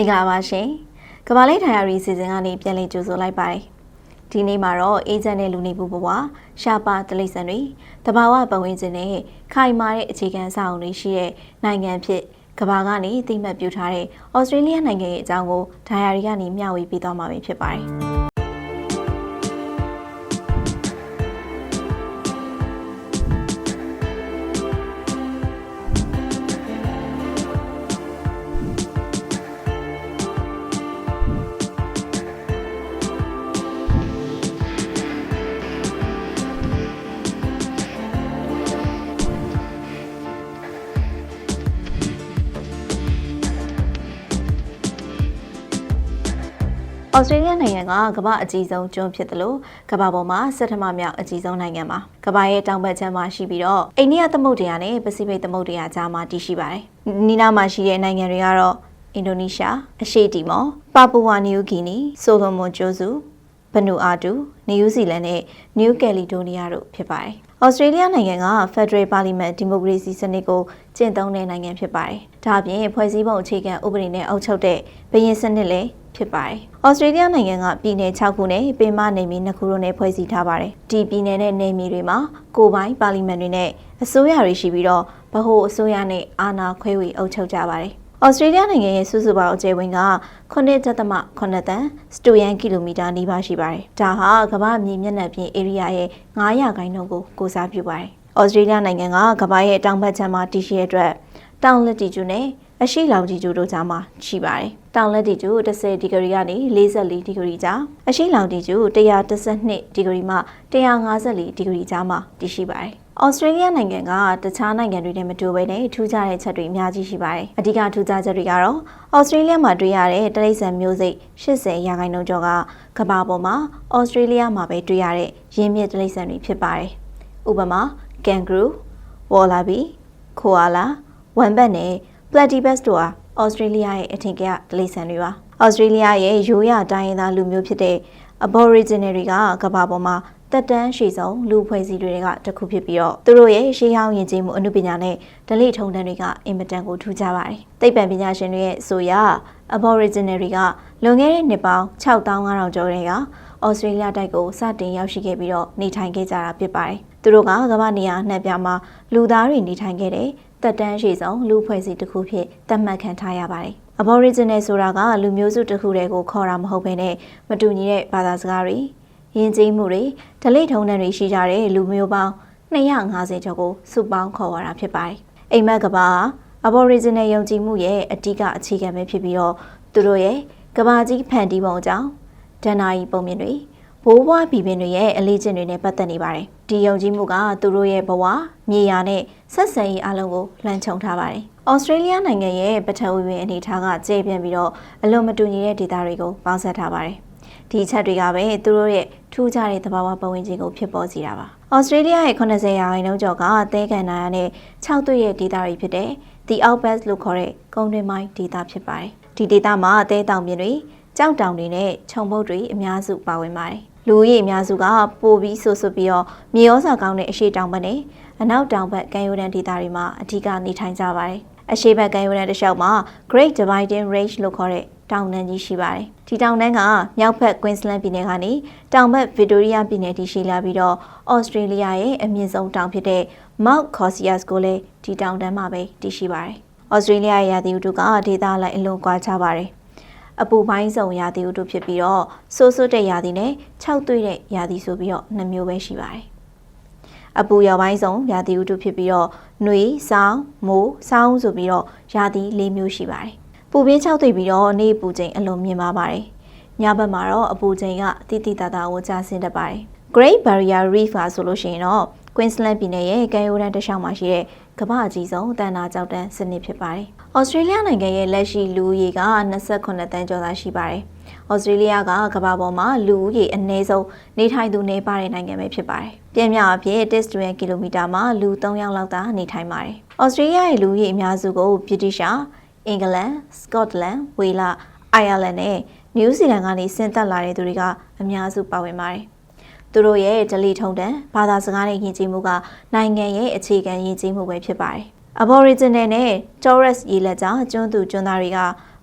င်္ဂလာပါရှင်။ကမ္ဘာလေးထိုင်ယာရီစီစဉ်ကနေပြန်လည်ကြိုဆိုလိုက်ပါတယ်။ဒီနေ့မှာတော့အေဂျင့်နဲ့လူနေမှုဘဝရှားပါတလိษံတွေတဘာဝပတ်ဝန်းကျင်နဲ့ခိုင်မာတဲ့အခြေခံအဆောက်အုံတွေရှိတဲ့နိုင်ငံဖြစ်ကမ္ဘာကနေသိမှတ်ပြုထားတဲ့ဩစတြေးလျနိုင်ငံရဲ့အကြောင်းကိုဒိုင်ယာရီကနေမျှဝေပေးသွားမှာဖြစ်ပါတယ်။ ဩစတြေးလျနိုင်ငံကကမ္ဘာအကြီးဆုံးကျွန်းဖြစ်တယ်လို့ကမ္ဘာပေါ်မှာဆဋ္ဌမမြောက်အကြီးဆုံးနိုင်ငံပါကမ္ဘာရဲ့တောင်ဘက်ခြမ်းမှာရှိပြီးတော့အိန္ဒိယသမုဒ္ဒရာနဲ့ပစိဖိတ်သမုဒ္ဒရာကြားမှာတည်ရှိပါတယ်နီနာမှာရှိတဲ့နိုင်ငံတွေကတော့အင်ဒိုနီးရှားအရှေ့တီမော်ပါပူဝါနယူးဂီနီဆိုလိုမွန်ကျိုးစုဘနူအာတူနယူးဇီလန်နဲ့နယူးကယ်လီဒိုနီးယားတို့ဖြစ်ပါတယ်။ဩစတြေးလျနိုင်ငံက Federal Parliament Democracy စနစ်ကိုကျင့်သုံးတဲ့နိုင်ငံဖြစ်ပါတယ်။ဒါအပြင်ဖွဲ့စည်းပုံအခြေခံဥပဒေနဲ့အုပ်ချုပ်တဲ့ဘရင်စနစ်လည်း ဖြစ်ပါတယ်။ဩစတြေးလျနိုင်ငံကပြည်နယ်6ခုနဲ့ပင်မနယ်မြေ2ခုတို့နဲ့ဖွဲ့စည်းထားပါတယ်။ဒီပြည်နယ်နဲ့နယ်မြေတွေမှာကိုယ်ပိုင်ပါလီမန်တွေနဲ့အစိုးရတွေရှိပြီးတော့ဗဟိုအစိုးရနဲ့အာဏာခွဲဝေအုပ်ချုပ်ကြပါတယ်။ဩစတြေးလျနိုင်ငံရဲ့စုစုပေါင်းအကျယ်ဝန်းက9.8တန်စတူယန်ကီလိုမီတာနီးပါးရှိပါတယ်။ဒါဟာကမ္ဘာမြေမျက်နှာပြင်ဧရိယာရဲ့900ခိုင်နှုန်းကိုကိုစားပြုပါတယ်။ဩစတြေးလျနိုင်ငံကကမ္ဘာရဲ့တောင်ဘက်ခြမ်းမှာတည်ရှိတဲ့အတွက်တောင်လက်တီကျူနဲ့ အရှိလောင်တီကျူတို့ကြားမှာရှိပါတယ်။တောင်လက်တီကျူ10ဒီဂရီကနေ44ဒီဂရီကြားအရှိလောင်တီကျူ112ဒီဂရီမှ154ဒီဂရီကြားမှာတည်ရှိပါတယ်။ဩစတြေးလျနိုင်ငံကတခြားနိုင်ငံတွေနဲ့မတူဘဲနဲ့ထူးခြားတဲ့ချက်တွေအများကြီးရှိပါတယ်။အဓိကထူးခြားချက်တွေကတော့ဩစတြေးလျမှာတွေ့ရတဲ့တရိတ်ဆန်မျိုးစိတ်80ရာခိုင်နှုန်းကျော်ကကမ္ဘာပေါ်မှာဩစတြေးလျမှာပဲတွေ့ရတဲ့ရင်းမြစ်တရိတ်ဆန်တွေဖြစ်ပါတယ်။ဥပမာကန်ဂရူးဝေါ်လာဘီခိုအာလာဝမ်ဘတ်နဲ့ platypus တို့ဟာဩစတြေးလျရဲ့အထင်ကရတရိတ်ဆန်တွေပါ။ဩစတြေးလျရဲ့ရိုးရာတိုင်းရင်းသားလူမျိုးဖြစ်တဲ့ Aborigine တွေကကမ္ဘာပေါ်မှာတက်တန်းရှိဆုံးလူဖွဲ့စည်းတွေကတစ်ခုဖြစ်ပြီးတော့သူတို့ရဲ့ရှေးဟောင်းယဉ်ကျေးမှုအမှုပညာနဲ့ဓလေ့ထုံးတမ်းတွေကအင်မတန်ကိုထူးခြားပါတယ်။သိပ္ပံပညာရှင်တွေရဲ့အဆိုအရ Aborigine တွေကလွန်ခဲ့တဲ့နှစ်ပေါင်း6500ကျော်တည်းကဩစတြေးလျတိုက်ကိုစတင်ရောက်ရှိခဲ့ပြီးတော့နေထိုင်ခဲ့ကြတာဖြစ်ပါတယ်။သူတို့ကကမ္ဘာနေရာနှံ့ပြားမှာလူသားတွေနေထိုင်ခဲ့တဲ့ တက်တန်းရှိဆုံးလူဖွဲ့စည်းတစ်ခုဖြစ်သတ်မှတ်ခံထားရပါတယ်။ Aborigine ဆိုတာကလူမျိုးစုတစ်ခုတည်းကိုခေါ်တာမဟုတ်ဘဲနဲ့မတူညီတဲ့ဘာသာစကားတွေယဉ်ကျေးမှုတွေဓလေ့ထုံးတမ်းတွေရှိကြတဲ့လူမျိုးပေါင်း250ကျော်ကိုစုပေါင်းခေါ်ရတာဖြစ်ပါတယ်။အိမ်မက်ကဘာဟာ Aboriginal ယုံကြည်မှုရဲ့အဓိကအခြေခံပဲဖြစ်ပြီးတော့သူတို့ရဲ့ကဘာကြီးဖန်တီးပုံအကြောင်းဒဏ္ဍာရီပုံမြင်တွေဘိုးဘွားဘီပင်တွေရဲ့အလေးကျင့်တွေနဲ့ပတ်သက်နေပါတယ်။ ဒီယုံကြည်မှုကသူတို့ရဲ့ဘဝမြေယာနဲ့ဆက်ဆံရေးအလုံးကိုလှမ်းခြုံထားပါတယ်။ဩစတြေးလျနိုင်ငံရဲ့ပထဝီဝင်အနေအထားကကျေပြန့်ပြီးတော့အလွန်မတူညီတဲ့ဒေသတွေကိုပေါင်းစပ်ထားပါတယ်။ဒီချက်တွေကပဲသူတို့ရဲ့ထူးခြားတဲ့သဘာဝပတ်ဝန်းကျင်ကိုဖြစ်ပေါ်စေတာပါ။ဩစတြေးလျရဲ့80ရာခိုင်နှုန်းကျော်ကသဲကန်နာရနဲ့6သွေ့ရဲ့ဒေသတွေဖြစ်တဲ့ The Outback လို့ခေါ်တဲ့ကုန်းတွင်းမိုင်းဒေသဖြစ်ပါတယ်။ဒီဒေသမှာအသေးတောင်ပြင်တွေကြောက်တောင်တွေနဲ့ခြုံပုတ်တွေအများစုပါဝင်ပါတယ်။ လူကြီးအများစုကပိုပြီးဆူဆူပြီးတော့မြေဩဇာကောင်းတဲ့အရှိတောင်ဘက်နဲ့အနောက်တောင်ဘက်ကမ်းရိုးတန်းဒေသတွေမှာအထူးကနေထိုင်ကြပါတယ်။အရှိဘက်ကမ်းရိုးတန်းတစ်လျှောက်မှာ Great Dividing Range လို့ခေါ်တဲ့တောင်တန်းကြီးရှိပါတယ်။ဒီတောင်တန်းကမြောက်ဘက် Queensland ပြည်နယ်ကနေတောင်ဘက် Victoria ပြည်နယ်ထိရှိလာပြီးတော့ Australia ရဲ့အမြင့်ဆုံးတောင်ဖြစ်တဲ့ Mount Cosias ကိုလည်းဒီတောင်တန်းမှာပဲတည်ရှိပါတယ်။ Australia ရဲ့ရာသီဥတုကဒေသလိုက်အလွန်ကွာခြားပါတယ်။ အပူပိုင်းစုံရာသီဥတုဖြစ်ပြီးတော့ဆိုးဆိုးတဲ့ရာသီနဲ့၆သွေ့တဲ့ရာသီဆိုပြီးတော့နှစ်မျိုးပဲရှိပါတယ်။အပူရောက်ပိုင်းဆုံးရာသီဥတုဖြစ်ပြီးတော့ຫນွေဆောင်းမိုးဆောင်းဆိုပြီးတော့ရာသီ၄မျိုးရှိပါတယ်ပူပြင်း၆သိပ်ပြီးတော့နေ့ပူချိန်အလွန်မြင့်ပါပါတယ်။ညဘက်မှာတော့အပူချိန်ကတိတိတသားကိုကျဆင်းတတ်ပါတယ်။ Great Barrier Reef ကဆိုလို့ရှိရင်တော့ Queensland ပြည်နယ်ရဲ့ကမ်းရိုးတန်းတစ်လျှောက်မှာရှိတဲ့ကမ္ဘာအကြီးဆုံးတန်တာကြောက်တန်းစနစ်ဖြစ်ပါတယ်။ Australia နိုင်ငံရဲ့လက်ရှိလူဦးရေက28တန်းကျော်သာရှိပါတယ်။ Australia ကကမ္ဘာပေါ်မှာလူဦးရေအနည်းဆုံးနေထိုင်သူနေပါတဲ့နိုင်ငံပဲဖြစ်ပါတယ်။ပြင်းပြအဖြစ်1 square kilometer မှာလူ3ယောက်လောက်သာနေထိုင်ပါတယ်။ Australia ရဲ့လူဦးရေအများစုကို British အင်္ဂလန်၊စကော့တလန်၊ဝေလ၊အိုင်ယာလန်နဲ့နယူးဇီလန်ကနေဆင်းသက်လာတဲ့သူတွေကအများစုပါဝင်ပါတယ်။သူတို့ရဲ့ဒလီထုံတန်ဘာသာစကားနဲ့ယဉ်ကျေးမှုကနိုင်ငံရဲ့အခြေခံယဉ်ကျေးမှုပဲဖြစ်ပါတယ်။ Aboriginal နဲ့ Torres ရေလက်ကြားကျွန်းသူကျွန်းသားတွေက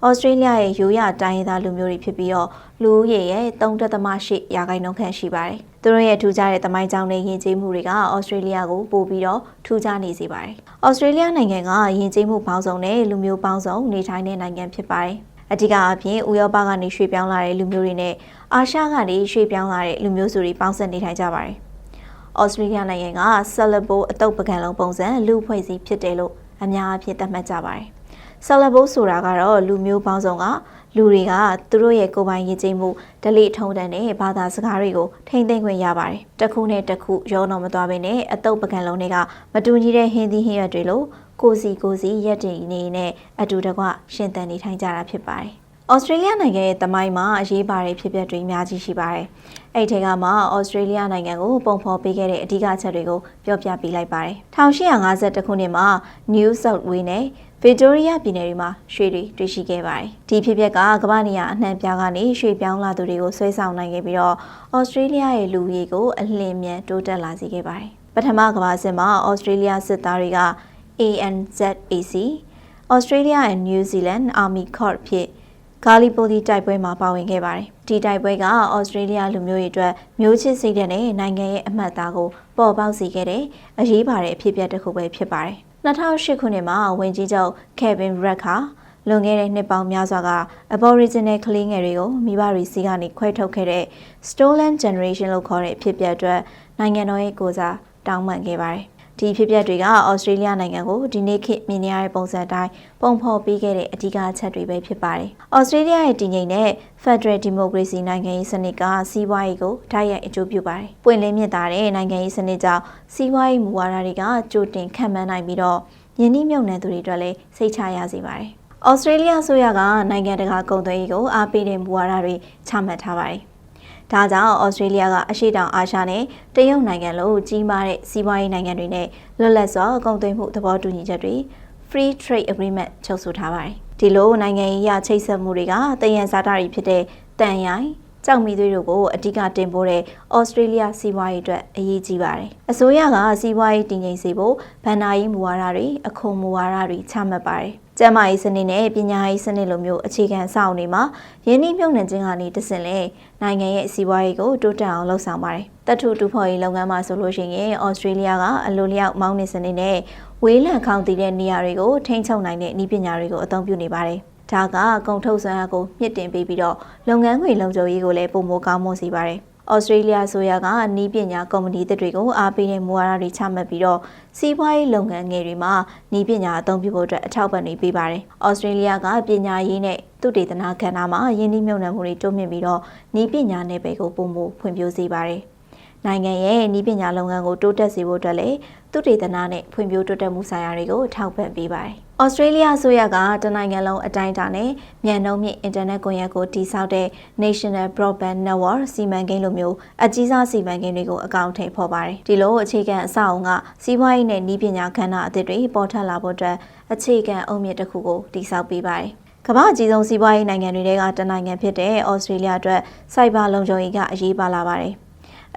ဩစတြေးလျရဲ့ရိုးရတိုင်းရင်းသားလူမျိုးတွေဖြစ်ပြီးတော့လူဦးရေရဲ့3.8ရာခိုင်နှုန်းခန့်ရှိပါတယ်။သူတို့ရဲ့ထူးခြားတဲ့တမိုင်းကြောင်းနဲ့ယဉ်ကျေးမှုတွေကဩစတြေးလျကိုပိုပြီးတော့ထူးခြားနေစေပါတယ်။ဩစတြေးလျနိုင်ငံကယဉ်ကျေးမှုပေါင်းစုံနဲ့လူမျိုးပေါင်းစုံနေထိုင်တဲ့နိုင်ငံဖြစ်ပါတယ်။အဓိကအဖြစ်ဥရောပကနေရွှေ့ပြောင်းလာတဲ့လူမျိုးတွေနဲ့အာရှကနေရွှေ့ပြောင်းလာတဲ့လူမျိုးစုတွေပေါင်းစပ်နေထိုင်ကြပါတယ်။ ဩစတြေးလျနိုင်ငံကဆက်လက်ဖို့အတုပ်ပကံလုံးပုံစံလူဖွဲ့စည်းဖြစ်တယ်လို့အများအပြားသတ်မှတ်ကြပါတယ်။ဆက်လက်ဖို့ဆိုတာကတော့လူမျိုးပေါင်းစုံကလူတွေကသူတို့ရဲ့ကိုယ်ပိုင်ရည်ကြည်မှုဓလေ့ထုံးတမ်းတဲ့ဘာသာစကားတွေကိုထိမ့်သိမ့်ခွင့်ရပါတယ်။တစ်ခုနဲ့တစ်ခုရောတော့မသွားဘဲနဲ့အတုပ်ပကံလုံးတွေကမတူညီတဲ့ဟင်းသီးဟင်းရွက်တွေလိုကိုစီကိုစီရက်တည်နေနဲ့အတူတကွရှင်သန်နေထိုင်ကြတာဖြစ်ပါတယ်။ဩစတြေးလျနိုင်ငံရဲ့တမိုင်းမှာအရေးပါတဲ့ဖြစ်ပျက်တွေအများကြီးရှိပါတယ်။ အဲ့ဒီကမှဩစတြေးလျနိုင်ငံကိုပုံဖော်ပေးခဲ့တဲ့အဓိကအချက်တွေကိုပြောပြပေးလိုက်ပါတယ်။1852ခုနှစ်မှာ New South Wales နဲ့ Victoria ပြည်နယ်တွေမှာရွှေတွေတွေ့ရှိခဲ့ပါတယ်။ဒီဖြစ်ပျက်ကကမ္ဘာနေရာအနှံ့ပြားကနေရွှေပြောင်းလာသူတွေကိုဆွဲဆောင်နိုင်ခဲ့ပြီးတော့ဩစတြေးလျရဲ့လူကြီးကိုအလင်းမြန်တိုးတက်လာစေခဲ့ပါတယ်။ပထမကမ္ဘာစစ်မှာဩစတြေးလျစစ်သားတွေက ANZAC Australia and New Zealand Army Corps ဖြစ် ဂါလီပိုဒီတိုက်ပွဲမှာပါဝင်ခဲ့ပါတယ်။ဒီတိုက်ပွဲကဩစတြေးလျလူမျိုးတွေအတွက်မျိုးချစ်စိတ်တဲ့နိုင်ငံရဲ့အမှတ်အသားကိုပေါ်ပေါက်စေခဲ့တဲ့အရေးပါတဲ့အဖြစ်အပျက်တစ်ခုပဲဖြစ်ပါတယ်။2008ခုနှစ်မှာဝင်ကြီးချုပ် Kevin Rudd ဟာလွန်ခဲ့တဲ့နှစ်ပေါင်းများစွာက Aboriginal ကလေးငယ်တွေကိုမိဘတွေစီကနေခွဲထုတ်ခဲ့တဲ့ Stolen Generation လို့ခေါ်တဲ့အဖြစ်အပျက်အတွက်နိုင်ငံတော်ရဲ့ကိုစားတောင်းပန်ခဲ့ပါတယ်။ ဒီဖြစ်ပျက်တွေကဩစတြေးလျနိုင်ငံကိုဒီနေ့ခေတ်မြင်နေရတဲ့ပုံစံတိုင်းပုံဖော်ပေးခဲ့တဲ့အဓိကအချက်တွေပဲဖြစ်ပါတယ်။ဩစတြေးလျရဲ့တည်ငြိမ်တဲ့ Federal Democracy နိုင်ငံရေးစနစ်ကစီးပွားရေးကိုတိုက်ရိုက်အကျိုးပြုပါတယ်။ပွင့်လင်းမြင့်တာတဲ့နိုင်ငံရေးစနစ်ကြောင့်စီးပွားရေးမူဝါဒတွေကကြိုတင်ခံမှန်းနိုင်ပြီးတော့ယင်းနှိမ့်မြုံနှံသူတွေအတွက်လည်းစိတ်ချရစေပါတယ်။ဩစတြေးလျအစိုးရကနိုင်ငံတကာကုန်သွယ်ရေးကိုအားပေးတဲ့မူဝါဒတွေချမှတ်ထားပါတယ်။ ဒါကြောင့်ဩစတြေးလျကအရှေ့တောင်အာရှနဲ့တရုတ်နိုင်ငံလိုကြီးမားတဲ့စီးပွားရေးနိုင်ငံတွေနဲ့လွတ်လပ်စွာကုန်သွယ်မှုသဘောတူညီချက်တွေ Free Trade Agreement ချုပ်ဆိုထားပါတယ်။ဒီလိုနိုင်ငံရေးအရချိတ်ဆက်မှုတွေကတယံဇာတာတွေဖြစ်တဲ့တန်ရိုင်ကြောက်မီသွေးတို့ကိုအဓိကတင်ပို့တဲ့ဩစတြေးလျစီးပွားရေးအတွက်အရေးကြီးပါတယ်။အစိုးရကစီးပွားရေးတည်ငြိမ်စေဖို့ဗန်နာရေးမူဝါဒတွေအခွန်မူဝါဒတွေချမှတ်ပါတယ်။ ကျန်းမာရေးစနစ်နဲ့ပညာရေးစနစ်လိုမျိုးအခြေခံအဆောက်အအုံတွေမှာယင်းနှိမ့်မြုံနှံခြင်းကနေတဆင့်လဲနိုင်ငံရဲ့စီးပွားရေးကိုတိုးတက်အောင်လှုပ်ဆောင်ပါတယ်။တတ်ထုတူဖော်ရေးလုပ်ငန်းမှာဆိုလို့ရှိရင်ဩစတြေးလျကအလိုလျောက်မောင်းနေစနစ်နဲ့ဝေးလံခေါင်တည်တဲ့နေရာတွေကိုထိန်းချုပ်နိုင်တဲ့နည်းပညာတွေကိုအသုံးပြုနေပါတယ်။ဒါကကုန်ထုတ်စွမ်းအားကိုမြင့်တင်ပေးပြီးတော့လုပ်ငန်းခွင်လုံခြုံရေးကိုလည်းပုံမကောင်းမွန်စေပါတယ်။ ဩစတြေးလျဆိုရကနီးပညာကုမ္ပဏီတွေကိုအားပေးတဲ့မူဝါဒတွေချမှတ်ပြီးတော့စီးပွားရေးလုပ်ငန်းငယ်တွေမှာနီးပညာအသုံးပြုဖို့အတွက်အထောက်ပံ့တွေပေးပါတယ်။ဩစတြေးလျကပညာရေးနဲ့သုတေသနကဏ္ဍမှာယင်းနှိမ့်မြုံနယ်မှုတွေတိုးမြင့်ပြီးတော့နီးပညာနယ်ပယ်ကိုပုံမဖွံ့ဖြိုးစေပါတယ်။ နိုင်ငံရဲ့ဤပညာလုပ်ငန်းကိုတိုးတက်စေဖို့အတွက်လည်းသုတေသနနဲ့ဖွံ့ဖြိုးတိုးတက်မှုဆိုင်ရာတွေကိုထောက်ပံ့ပေးပါတယ်။ဩစတြေးလျအစိုးရကတနိုင်ငံလုံးအတိုင်းအတာနဲ့မြန်နှုန်းမြင့်အင်တာနက်ကွန်ရက်ကိုတည်ဆောက်တဲ့ National Broadband Network စီမံကိန်းလိုမျိုးအကြီးစားစီမံကိန်းတွေကိုအကောင့်ထဲဖော်ပါတယ်။ဒီလိုအခြေခံအဆောက်အုံကစီးပွားရေးနဲ့ဤပညာကဏ္ဍအသစ်တွေပေါ်ထွက်လာဖို့အတွက်အခြေခံအုံမြစ်တစ်ခုကိုတည်ဆောက်ပေးပါတယ်။ကမ္ဘာအကြီးဆုံးစီးပွားရေးနိုင်ငံတွေကတနိုင်ငံဖြစ်တဲ့ဩစတြေးလျအတွက်စိုက်ဘာလုံခြုံရေးကအရေးပါလာပါတယ်။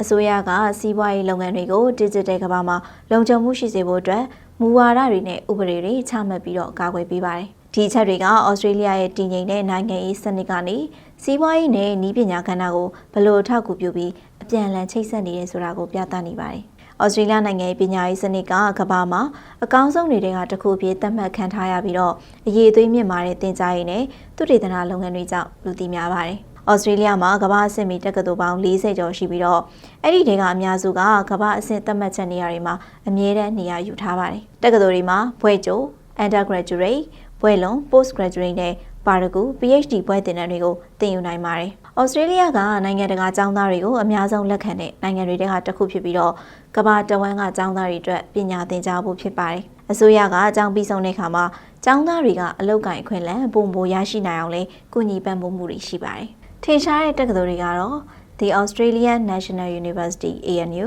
အစိုးရကစီးပွားရေးလုပ်ငန်းတွေကို digital ကမ္ဘာမှာလုံခြုံမှုရှိစေဖို့အတွက်မူဝါဒတွေနဲ့ဥပဒေတွေချမှတ်ပြီးတော့ကာကွယ်ပေးပါတယ်။ဒီချက်တွေကဩစတြေးလျရဲ့တည်ငြိမ်တဲ့နိုင်ငံရေးစနစ်ကနေစီးပွားရေးနဲ့နည်းပညာကဏ္ဍကိုဘယ်လိုအထောက်အကူပြုပြီးအပြန်အလှန်ချိတ်ဆက်နေရဲဆိုတာကိုပြသနေပါတယ်။ဩစတြေးလျနိုင်ငံရဲ့ပညာရေးစနစ်ကကမ္ဘာမှာအကောင်းဆုံးတွေကတစ်ခုဖြစ်သတ်မှတ်ခံထားရပြီးတော့အရေးသွေးမြင့်မာတဲ့တင် जा ရည်နဲ့သူတေသနာလုပ်ငန်းတွေကြောင့်လူသိများပါတယ်။ ဩစတြေးလျမှာကမ္ဘာအဆင့်မီတက္ကသိုလ်ပေါင်း40ကျော်ရှိပြီးတော့အဲ့ဒီတွေကအများစုကကမ္ဘာအဆင့်သတ်မှတ်ချက်နေရာတွေမှာအမြဲတမ်းနေရာယူထားပါတယ်။တက္ကသိုလ်တွေမှာဘွဲ့ကျိုး undergraduate ဘွဲ့လွန် postgraduate နဲ့ပါရဂူ PhD ဘွဲ့သင်တန်းတွေကိုသင်ယူနိုင်ပါတယ်။ဩစတြေးလျကနိုင်ငံတကာကျောင်းသားတွေကိုအများဆုံးလက်ခံတဲ့နိုင်ငံတွေကတစ်ခုဖြစ်ပြီးတော့ကမ္ဘာတဝန်းကကျောင်းသားတွေအတွက်ပညာသင်ကြားဖို့ဖြစ်ပါတယ်။အစိုးရကအကြောင်းပြီးဆုံးတဲ့အခါမှာကျောင်းသားတွေကအလုပ်ကိုင်အခွင့်အလမ်းပုံပိုရရှိနိုင်အောင်လဲကုညီပံ့ပိုးမှုတွေရှိပါတယ်။ ထင်ရှားတဲ့တက္ကသိုလ်တွေကတော့ The Australian National University ANU,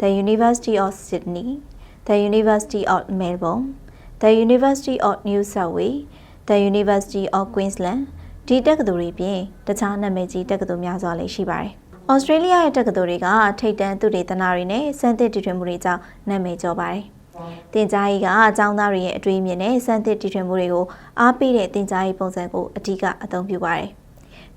the University of Sydney, the University of Melbourne, the University of New South Wales, the University of Queensland ဒီတက္ကသိုလ်တွေပြင်တခြားနာမည်ကြီးတက္ကသိုလ်များစွာလည်းရှိပါတယ်။ဩစတြေးလျရဲ့တက္ကသိုလ်တွေကထိပ်တန်းသုတေသနတွေနဲ့စမ်းသစ်တည်ထွင်မှုတွေကြောင့်နာမည်ကျော်ပါတယ်။။တင် जा ရေးကအကြောင်းသားတွေရဲ့အတွေ့အမြင်နဲ့စံသစ်တည်ထွင်မှုတွေကိုအားပေးတဲ့တင် जा ရေးပုံစံကိုအဓိကအသုံးပြုပါတယ်။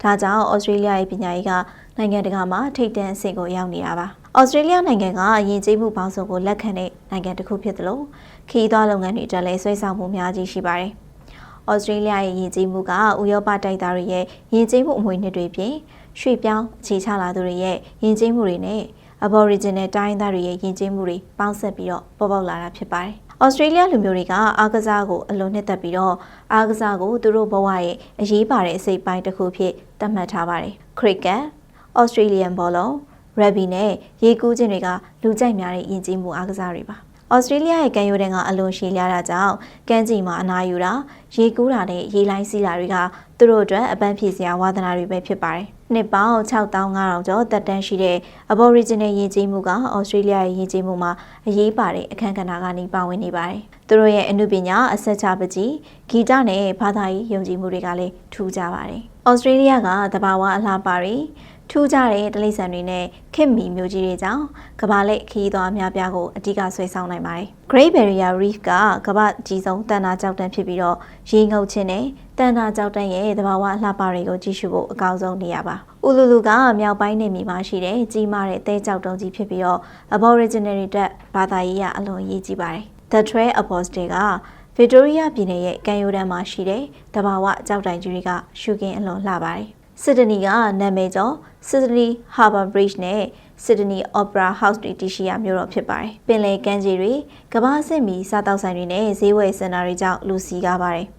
ဒါကြောင့်ဩစတြေးလျရဲ့ပညာရေးကနိုင်ငံတကာမှာထိပ်တန်းအဆင့်ကိုရောက်နေတာပါ။ဩစတြေးလျနိုင်ငံကအရင်ကျေးမှုပေါင်းစုံကိုလက်ခံတဲ့နိုင်ငံတစ်ခုဖြစ်တယ်လို့ခီးသွွားလုပ်ငန်းတွေအတွက်လည်းဆွဲဆောင်မှုများကြီးရှိပါတယ်။ဩစတြေးလျရဲ့ယဉ်ကျေးမှုကဥရောပတိုက်သားတွေရဲ့ယဉ်ကျေးမှုအမွေနှစ်တွေပြင်ရွှေ့ပြောင်းအခြေချလာသူတွေရဲ့ယဉ်ကျေးမှုတွေနဲ့ Aboriginal တိုင်းသားတွေရဲ့ယဉ်ကျေးမှုတွေပေါင်းစပ်ပြီးတော့ပေါ်ပေါက်လာတာဖြစ်ပါတယ်။ ဩစတြေးလျလူမျိုးတွေကအားကစားကိုအလွန်နှစ်သက်ပြီးတော့အားကစားကိုသူတို့ဘဝရဲ့အရေးပါတဲ့အစိပ်ပိုင်းတစ်ခုဖြစ်သတ်မှတ်ထားပါတယ်။ Cricket, Australian Polo, Rugby နဲ့ရေကူးခြင်းတွေကလူကြိုက်များတဲ့ယဉ်ကျေးမှုအားကစားတွေပါ။ဩစတြေးလျရဲ့ကမ်းရိုးတန်းကအလွန်ရှည်လျားတာကြောင့်ကမ်းခြေမှာအနာယူတာရေကူးတာနဲ့ရေလိုင်းစီးတာတွေက သူတို့အတွက်အပန်းဖြေစရာဝါသနာတွေပဲဖြစ်ပါတယ်။နှစ်ပေါင်း6500ကျော်သက်တမ်းရှိတဲ့ Aboriginal ယဉ်ကျေးမှုကဩစတြေးလျရဲ့ယဉ်ကျေးမှုမှာအရေးပါတဲ့အခမ်းကဏ္ဍကနေပါဝင်နေပါတယ်။သူတို့ရဲ့အမှုပညာအဆက်ချပကြီးဂီတနဲ့ဘာသာရေးယုံကြည်မှုတွေကလည်းထူးခြားပါတယ်။ဩစတြေးလျကတဘာဝအလှပတွေထူးခြားတဲ့တိရစ္ဆာန်တွေနဲ့ခင်မီမျိုးကြီးတွေကြောင့်ကမ္ဘာလက်ခီးသွားများပြားကိုအဓိကဆွဲဆောင်နိုင်ပါတယ်။ Great Barrier Reef ကကမ္ဘာကြီးဆုံးတန်တာကြောက်တန်းဖြစ်ပြီးတော့ရေငုပ်ခြင်းနဲ့ တန်တာကြောက်တန်းရဲ့သဘာဝအလှပတွေကိုကြည့်ရှုဖို့အကောင်းဆုံးနေရာပါ။ဥလူလူကမြောက်ပိုင်းနေမြေမှာရှိတဲ့ကြီးမားတဲ့တဲကြောက်တုံးကြီးဖြစ်ပြီးတော့ Aboriginal တွေတက်ဘာသာရေးအလွန်ရေးကြည့်ပါတယ်။ The Trail Apostle ကဗစ်တိုးရီးယားပြည်နယ်ရဲ့ကမ်းရိုးတန်းမှာရှိတဲ့တဘာဝကြောက်တိုင်ကြီးတွေကရှုခင်းအလွန်လှပါတယ်။စစ်ဒနီကနာမည်ကျော် Sydney Harbour Bridge နဲ့ Sydney Opera House တွေတည်ရှိရာမြို့တော်ဖြစ်ပါတယ်။ပင်လယ်ကမ်းခြေတွေကမ္ဘာစစ်မီစားတောက်ဆိုင်တွေနဲ့ဈေးဝယ်စင်တာတွေကြောင့်လူစီကားပါတယ်။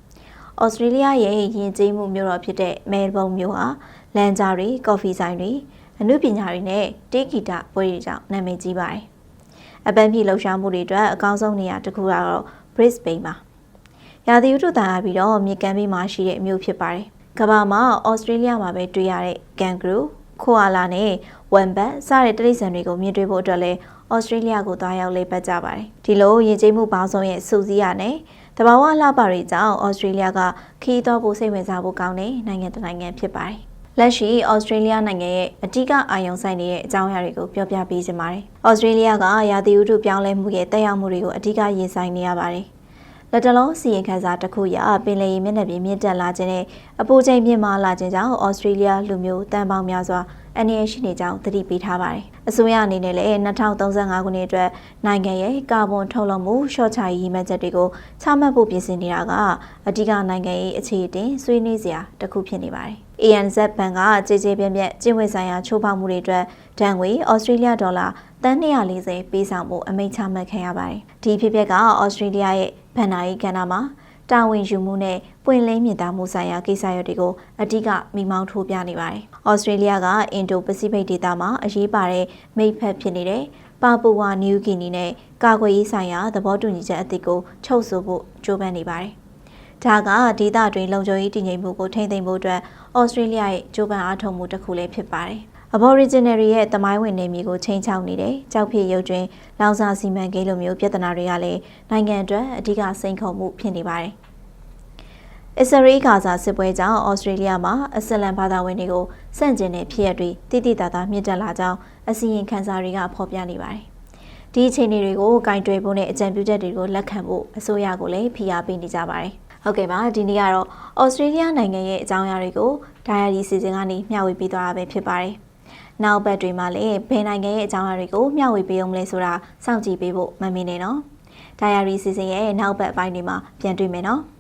ဩစတြေးလျရဲ့ယဉ်ကျေးမှုမြို့တော်ဖြစ်တဲ့မဲလ်ဘုန်းမြို့ဟာလမ်းကြားတွေကော်ဖီဆိုင်တွေအမှုပညာတွေနဲ့တေးဂီတပွဲတွေကြောင့်နာမည်ကြီးပါတယ်။အပန်းဖြေလှုပ်ရှားမှုတွေအတွက်အကောင်းဆုံးနေရာတစ်ခုကတော့ Brisbane ပါ။ရာသီဥတုတာယာပြီးတော့မြေကမ်းဘေးမှာရှိတဲ့မြို့ဖြစ်ပါတယ်။ကမ္ဘာမှာဩစတြေးလျမှာပဲတွေ့ရတဲ့ kangaroo ခိုအာလာနဲ့ဝမ်ဘတ်စတဲ့တိရစ္ဆာန်တွေကိုမြင်တွေ့ဖို့အတွက်လည်းဩစတြေးလျကိုသွားရောက်လေပတ်ကြပါတယ်ဒီလိုယဉ်ကျေးမှုပေါင်းစုံရဲ့စူးစီးရနဲ့ တဘာဝလှပတွေကြောင့်ဩစတြေးလျကခီးတော်ဖို့စိတ်ဝင်စားဖို့ကောင်းတဲ့နိုင်ငံတစ်နိုင်ငံဖြစ်ပါတယ်လက်ရှိဩစတြေးလျနိုင်ငံရဲ့အဓိကအာရုံစိုက်နေတဲ့အကြောင်းအရာတွေကိုပြောပြပေးချင်ပါတယ်။ဩစတြေးလျကရာသီဥတုပြောင်းလဲမှုရဲ့တက်ရောက်မှုတွေကိုအဓိကရင်ဆိုင်နေရပါတယ်။လက်တလုံးစီရင်ခန်းစာတစ်ခုရပင်လယ်ရေမျက်နှာပြင်မြင့်တက်လာခြင်းနဲ့အပူချိန်မြင့်မားလာခြင်းကြောင့်ဩစတြေးလျလူမျိုးတန်ပေါင်းများစွာ အန္တရာယ်ရှိနေကြောင်းသတိပေးထားပါတယ်။အစိုးရအနေနဲ့လည်း2035ခုနှစ်အတွက်နိုင်ငံရဲ့ကာဗွန်ထုတ်လွှတ်မှုရှော့ချရေးမှတ်ချက်တွေကိုချမှတ်ဖို့ပြင်ဆင်နေတာကအဓိကနိုင်ငံရေးအခြေအတင်ဆွေးနွေးစရာတစ်ခုဖြစ်နေပါတယ်။ ANZ ဘဏ်ကကြေကြေပြန့်ပြန့်ကျင့်ဝတ်ဆိုင်ရာချိုးဖောက်မှုတွေအတွက်ဒဏ်ငွေဩစတြေးလျဒေါ်လာတန်း240ပေးဆောင်ဖို့အမိန့်ချမှတ်ခံရပါတယ်။ဒီဖြစ်ပျက်ကဩစတြေးလျရဲ့ဗန်နာရေးကဏ္ဍမှာ တာဝန်ယူမှုနဲ့ပွင့်လင်းမြင်သာမှုဆိုင်ရာကိစ္စရပ်တွေကိုအဓိကမိမောင်းထိုးပြနေပါတယ်။ဩစတြေးလျကအင်ဒိုပစိဖိတ်ဒေသမှာအရေးပါတဲ့မိတ်ဖက်ဖြစ်နေတဲ့ပါပူဝါနယူးဂီနီနဲ့ကာကွယ်ရေးဆိုင်ရာသဘောတူညီချက်အသစ်ကိုချုပ်ဆိုဖို့ကြိုးပမ်းနေပါတယ်။ဒါကဒေသတွင်းလုံခြုံရေးတည်ငြိမ်မှုကိုထိန်းသိမ်းဖို့အတွက်ဩစတြေးလျရဲ့ကြိုးပမ်းအားထုတ်မှုတစ်ခုလည်းဖြစ်ပါတယ်။ Aboriginal ရဲ့တမိုင်းဝင်နေမျိုးကိုချိန်ချောက်နေတဲ့ကြောက်ဖြည့်ရုပ်တွင်လောင်စာစီမံကိန်းလိုမျိုးပြဿနာတွေကလည်းနိုင်ငံအတွက်အဓိကစိန်ခေါ်မှုဖြစ်နေပါတယ်။အစ္စရေးဂါဇာစစ်ပွဲကြောင့်ဩစတြေးလျမှာအစ္စလမ်ဘာသာဝင်တွေကိုစန့်ကျင်တဲ့ဖြစ်ရပ်တွေတိတိတသာမြင့်တက်လာကြောင်းအစီရင်ခံစာတွေကဖော်ပြနေပါတယ်။ဒီအခြေအနေတွေကိုဂိုင်တွယ်ဖို့နဲ့အကြံပြုချက်တွေကိုလက်ခံဖို့အစိုးရကလည်းဖိအားပေးနေကြပါတယ်။ဟုတ်ကဲ့ပါဒီနေ့ကတော့ဩစတြေးလျနိုင်ငံရဲ့အကြောင်းအရာတွေကိုဒါယာရီစီစဉ်ကနေမျှဝေပေးသွားတာပဲဖြစ်ပါတယ်။ နောက်ဘက်တွေမှာလည်းဘယ်နိုင်ငံရဲ့အကြောင်းအရာတွေကိုမျှဝေပေးအောင်လဲဆိုတာစောင့်ကြည့်ပေးဖို့မမေ့နဲ့နော်။ဒါယာရီစီစဉ်ရဲ့နောက်ဘက်အပိုင်းတွေမှာပြန်တွေ့မယ်နော်။